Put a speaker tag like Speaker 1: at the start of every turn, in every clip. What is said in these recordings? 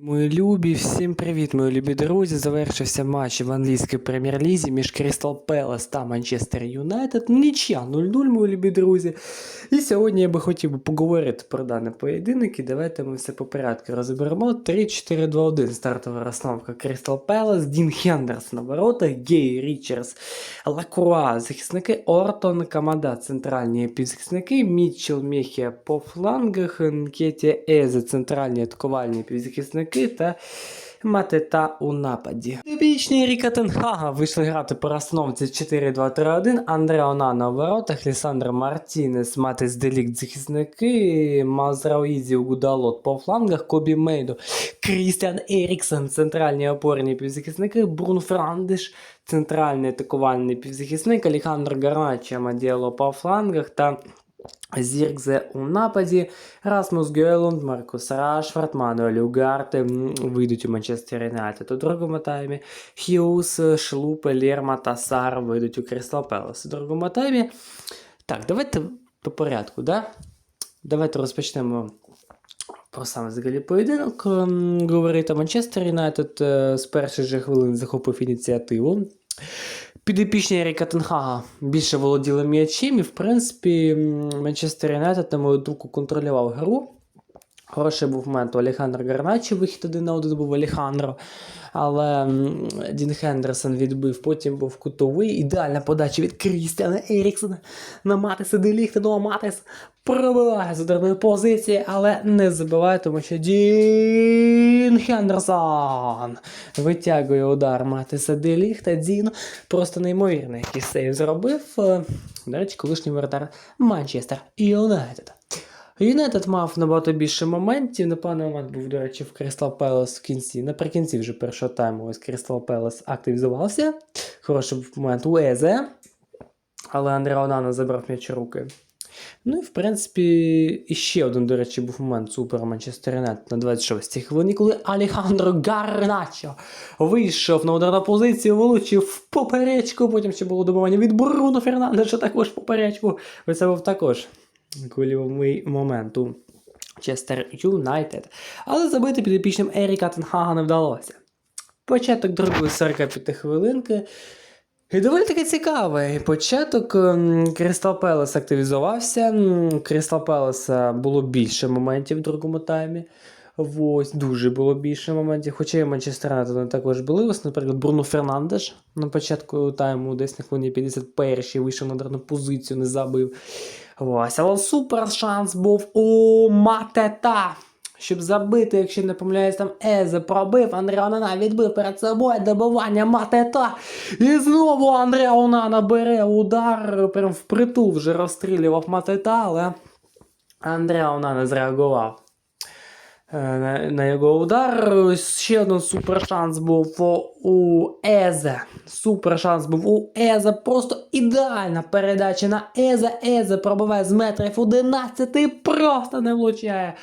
Speaker 1: Мої любі, всім привіт, мої любі друзі. Завершився матч в англійській прем'єр-лізі між Крістал Пелес та Манчестер Юнайтед. Нічия 0-0, мої любі друзі. І сьогодні я би хотів би поговорити про даний поєдинок. І давайте ми все по порядку розберемо. 3-4-2-1 стартова розстановка Крістал Пелес, Дін Хендерс на воротах, Гей Річардс, Лакруа, захисники, Ортон, Камада, центральні півзахисники, Мітчел Мехія по флангах, Нкеті Езе, центральні атакувальні півзахисники Та Матета у нападі. Добічні Ріка Тенхага вийшли грати по розстановці 4-2-3-1, Андре Онана у воротах, Лісандр Мартінес, Матис Делікт захисники, Мазрауїзі Гудалот по флангах, Кобі Мейдо, Крістіан Еріксон, центральні опорні півзахисники, Брун Франдиш, центральний атакувальний півзахисник, Алехандро Гарначо, Мадіало по флангах та Зіркзе у нападі, Расмус Гейлунд, Маркус Рашфорд, Мануель Угарте вийдуть у Манчестер Юнайтед у другому таймі. Хьюз, Шлупе, Лерма та Сар вийдуть у Крістал Пелес у другому таймі. Так, давайте по порядку, да? Давайте розпочнемо про саме взагалі поєдинок. Говорити Манчестер Юнайтед з перших же хвилин захопив ініціативу. Підопічні Еріка Тенхага більше володіли м'ячем, і в принципі Манчестер Юнайтед, на мою думку, контролював гру. Хороший був момент у Алехандро Гарначі, вихід один на один був Алехандро. Але Дін Хендерсон відбив, потім був кутовий. Ідеальна подача від Крістіана Еріксона на Матиса Деліхта. Ну а Матис пробиває з ударної позиції, але не забиває, тому що Дін Хендерсон витягує удар Матиса Деліхта. Дін просто неймовірний, який сейв зробив. Е, До речі, колишній воротар Манчестер Юнайтед. Юнайтед мав набагато більше моментів. Непевний момент був, до речі, в Crystal Palace в кінці. Наприкінці вже першого тайму ось Crystal Palace активізувався. Хороший момент у Езе. Але Андре Онана забрав м'яч руки. Ну і в принципі, іще один, до речі, був момент супер Манчестер Юнайтед на 26-й хвилині, коли Алехандро Гарначо вийшов на ударну позицію, влучив в поперечку. Потім ще було добивання від Бруно Фернандеша також поперечку. Це був також кульовий момент у Честер Юнайтед. Але забити підопічним Еріка Тенхага не вдалося. Початок другої 45 хвилинки. І доволі таки цікавий. Початок Крістал Пелес активізувався. Крістал Пелеса було більше моментів в другому таймі. Ось, дуже було більше моментів. Хоча і Манчестер вони також були. Ось, наприклад, Бруно Фернандеш на початку тайму, десь на хвилині 51-й вийшов на ударну позицію, не забив. Ось, але супер шанс був у Матета. Щоб забити, якщо не помиляюсь, там Езе пробив, Андре Онана відбив перед собою добивання Матета. І знову Андре Онана бере удар, прям впритул вже розстрілював Матета, але Андре Онана зреагував. Е, На, на його удар ще один супер шанс був у Езе. Супер шанс був у Езе. Просто ідеальна передача на Езе. Езе пробиває з метрів 11 і просто не влучає.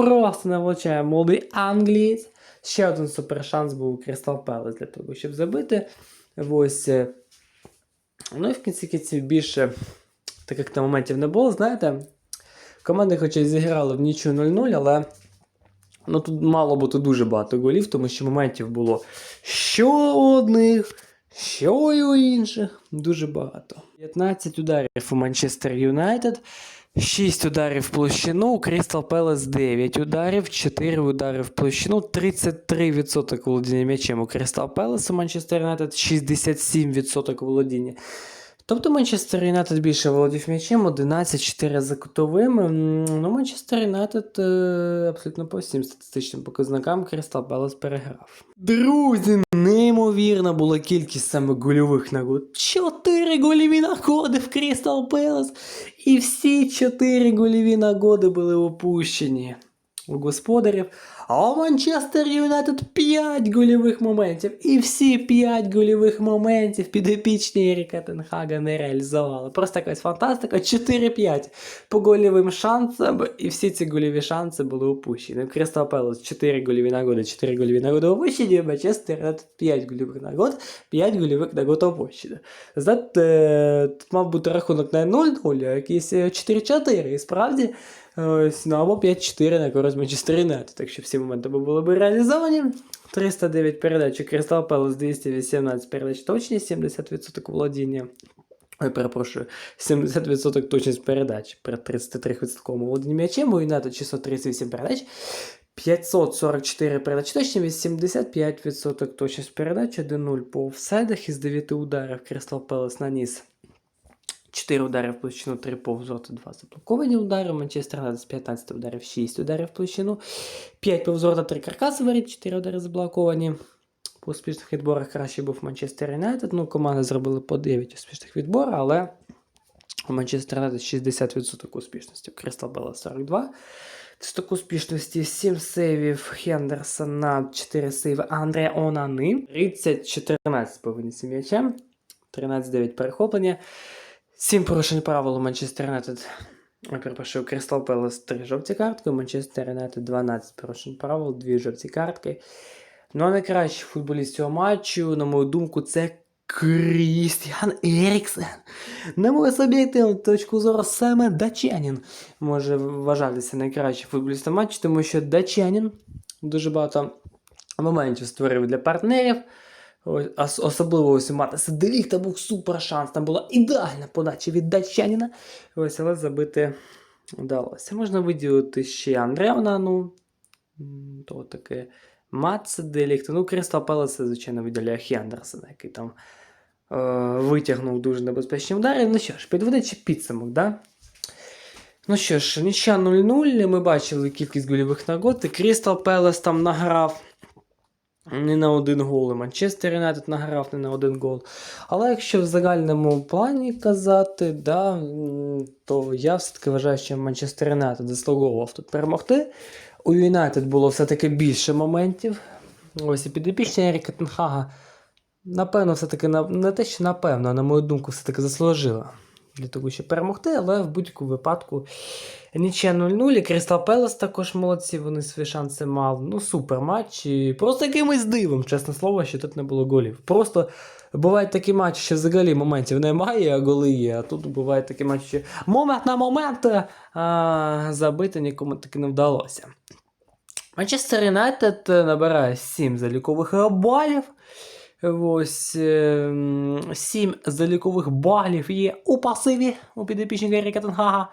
Speaker 1: Просто не молодий англієць. Ще один супер шанс був у Крістал Пелес для того, щоб забити. Ось. е, Ну і в кінці кінців більше таких там моментів не було. Знаєте, команди, хоча й зіграли в нічу 0-0, але ну, тут мало бути дуже багато голів, тому що моментів було що у одних, що й у інших. Дуже багато. 15 ударів у Манчестер Юнайтед. 6 ударів в площину, Крістал Пелес 9 ударів, 4 удари в площину, 33% володіння м'ячем у Крістал Пелес, у Манчестер Юнайтед 67% володіння. Тобто Манчестер Юнайтед більше володів м'ячем, 11-4 за кутовими. Ну, Манчестер Юнайтед е, абсолютно по всім статистичним показникам Крістал Пелес переграв. Друзі, неймовірна була кількість саме гольових нагод. Чотири гольові нагоди в Крістал Пелес. І всі чотири гольові нагоди були опущені у господарів. А у Манчестер Юнайтед 5 гольових моментів. І всі 5 гольових моментів підопічні Еріка Тенхага не реалізували. Просто якась фантастика. 4-5 по гольовим шансам. І всі ці гольові шанси були опущені. Кристал Пелос 4 гольові нагоди, 4 гольові нагоди опущені. Манчестер Юнайтед 5 гольових нагод, 5 гольових нагод опущені. Знаєте, тут мав бути рахунок не 0-0, а якийсь е, 4-4. І справді Ось, ну або 5-4 на користь Манчестер Юнайтед. Так що всі моменти були б реалізовані. 309 передач у Crystal Palace, 218 передач точність, 70% володіння. Ой, перепрошую, 70% точність передач при 33% володінні м'ячем. У Юнайтед 638 передач, 544 передачі точні, 85% точність передач, 1-0 по офсайдах із 9 ударів Crystal Palace наніс 4 удари в площину, 3 повзорти, 2 заблоковані удари. Манчестер Юнайтед з 15 ударів, 6 ударів в площину, 5 повзорта, 3 каркаси варить, 4 удари заблоковані. По успішних відборах краще був Манчестер Юнайтед. Ну, команди зробили по 9 успішних відборів, але у Манчестер Юнайтед 60% успішності. Crystal Palace 42. Відсоток успішності 7 сейвів Хендерсона, 4 сейви Андрея Онани. 30-14 по винесі м'яча. 13-9 перехоплення. 7 порушень правил у Манчестер Юнайтед. Перепрошую, Crystal Palace 3 жовті картки, у Манчестер Юнайтед 12 порушень правил, 2 жовті картки. Ну, а найкращий футболіст цього матчу, на мою думку, це Крістіан Еріксен. На мою суб'єктивну точку зору, саме датчанин може вважатися найкращим футболістом матчу, тому що датчанин дуже багато моментів створив для партнерів. Особливо ось у Матеса Деліхта був супер шанс. Там була ідеальна подача від датчанина. Ось, але забити вдалося. Можна виділити ще Андреона, ну, то таке Матса Деліхта. Ну, Кристал Пелеса, звичайно, виділяє Хендерсона, який там е, витягнув дуже небезпечні удари. Ну що ж, підводячи підсумок, да? Ну що ж, нічя 0-0. Ми бачили кількість гольових нагод. І Крістал Пелес там награв не на один гол. І Манчестер Юнайтед награв не на один гол. Але якщо в загальному плані казати, да, то я все-таки вважаю, що Манчестер Юнайтед заслуговував тут перемогти. У Юнайтед було все-таки більше моментів. Ось і підопічня Еріка Тенхага, напевно, все-таки не те, що напевно, на мою думку, все-таки заслужила для того, щоб перемогти, але в будь-якому випадку нічия 0-0, і Крістал Пелес також молодці, вони свої шанси мали. Ну, супер матч. І просто якимось дивом, чесне слово, що тут не було голів. Просто бувають такі матчі, що взагалі моментів немає, а голи є. А тут бувають такі матчі, що момент на момент а, забити нікому таки не вдалося. Манчестер Юнайтед набирає 7 залікових балів. Ось 7 залікових балів є у пасиві у підопічника Еріка Тенгага.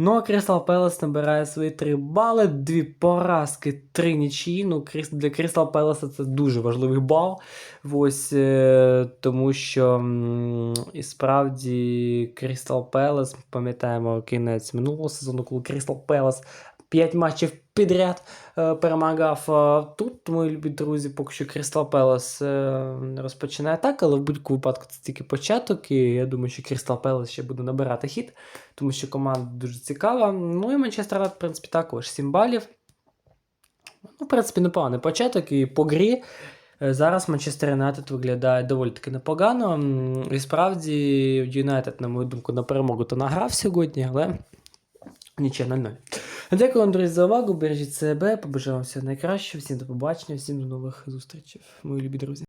Speaker 1: Ну, а Crystal Palace набирає свої 3 бали, 2 поразки, 3 нічиї. Ну, для Crystal Palace це дуже важливий бал. Ось, е, тому що і справді Crystal Palace, пам'ятаємо кінець минулого сезону, коли Crystal Palace 5 матчів підряд е, перемагав. Тут, мої любі друзі, поки що Palace е, розпочинає так, але в будь-якому випадку це тільки початок, і я думаю, що Crystal Palace ще буде набирати хід, тому що команда дуже цікава. Ну і Манчестер в принципі, також 7 балів. Ну, в принципі, непоганий початок, і по грі. е, Зараз Манчестер Юнайтед виглядає доволі таки непогано. І справді Юнайтед, на мою думку, на перемогу то награв сьогодні, але нічого 0-0. Дякую вам, друзі, за увагу. Бережіть себе, побажаю вам всього найкращого. Всім до побачення, всім до нових зустрічей, мої любі друзі.